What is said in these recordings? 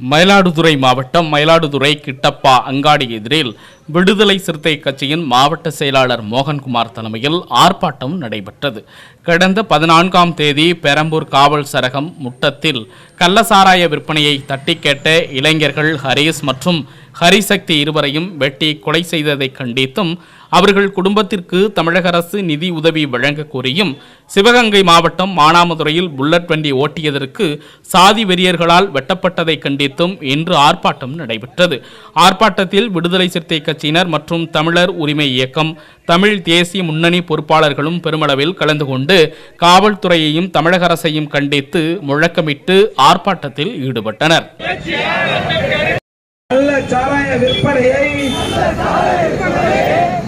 மயிலாடுதுறை மாவட்டம் மயிலாடுதுறை கிட்டப்பா அங்காடி எதிரில் விடுதலை சிறுத்தை கட்சியின் மாவட்ட செயலாளர் மோகன்குமார் தலைமையில் ஆர்ப்பாட்டம் நடைபெற்றது. கடந்த பதினான்காம் தேதி பெரம்பூர் காவல் சரகம் முட்டத்தில் கள்ளசாராய விற்பனையை தட்டி கேட்ட இளைஞர்கள் ஹரீஸ் மற்றும் ஹரிசக்தி இருவரையும் வெட்டி கொலை செய்ததை கண்டித்தும் அவர்கள் குடும்பத்திற்கு தமிழக அரசு நிதி உதவி வழங்க கோரியும் சிவகங்கை மாவட்டம் மானாமதுரையில் புல்லட் வண்டி ஓட்டியதற்கு சாதி வெறியர்களால் வெட்டப்பட்டதை கண்டித்தும் இன்று ஆர்ப்பாட்டம் நடைபெற்றது. ஆர்ப்பாட்டத்தில் விடுதலை சிறுத்தை கட்சியினர் மற்றும் தமிழர் உரிமை இயக்கம் தமிழ் தேசிய முன்னணி பொறுப்பாளர்களும் பெருமளவில் கலந்து கொண்டு காவல்துறையையும் தமிழக அரசையும் கண்டித்து முழக்கமிட்டு ஆர்ப்பாட்டத்தில் ஈடுபட்டனர்.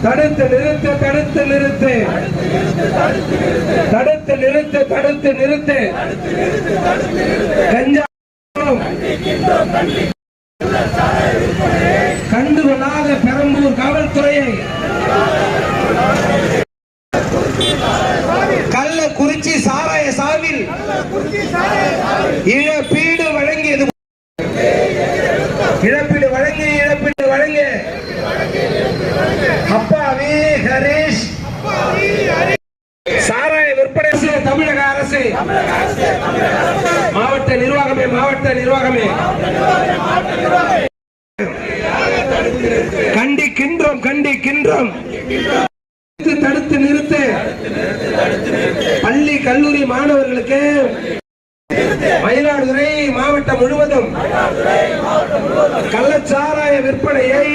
தடுத்து நிறுத்து தடுத்து நிறுத்து. தடுத்து நிறுத்து தடுத்து நிறுத்து. கஞ்சா பெரம்பூர் காவல்துறையை கள்ளக்குறிச்சி சாராய சாவில் இழப்பீடு வழங்கியது. இழப்பீடு வழங்கி இழப்பீடு வழங்க. அப்பாவி ஹரீஷ். சாராய விற்பனை செய்ய தமிழக அரசு. மாவட்ட நிர்வாகமே மாவட்ட நிர்வாகமே. கண்டிக்கின்றோம். கண்டிக்கின்றோம் தடுத்து நிறுத்து. பள்ளி கல்லூரி மாணவர்களுக்கு மயிலாடுதுறை மாவட்டம் முழுவதும் கள்ளச்சாராய விற்பனையை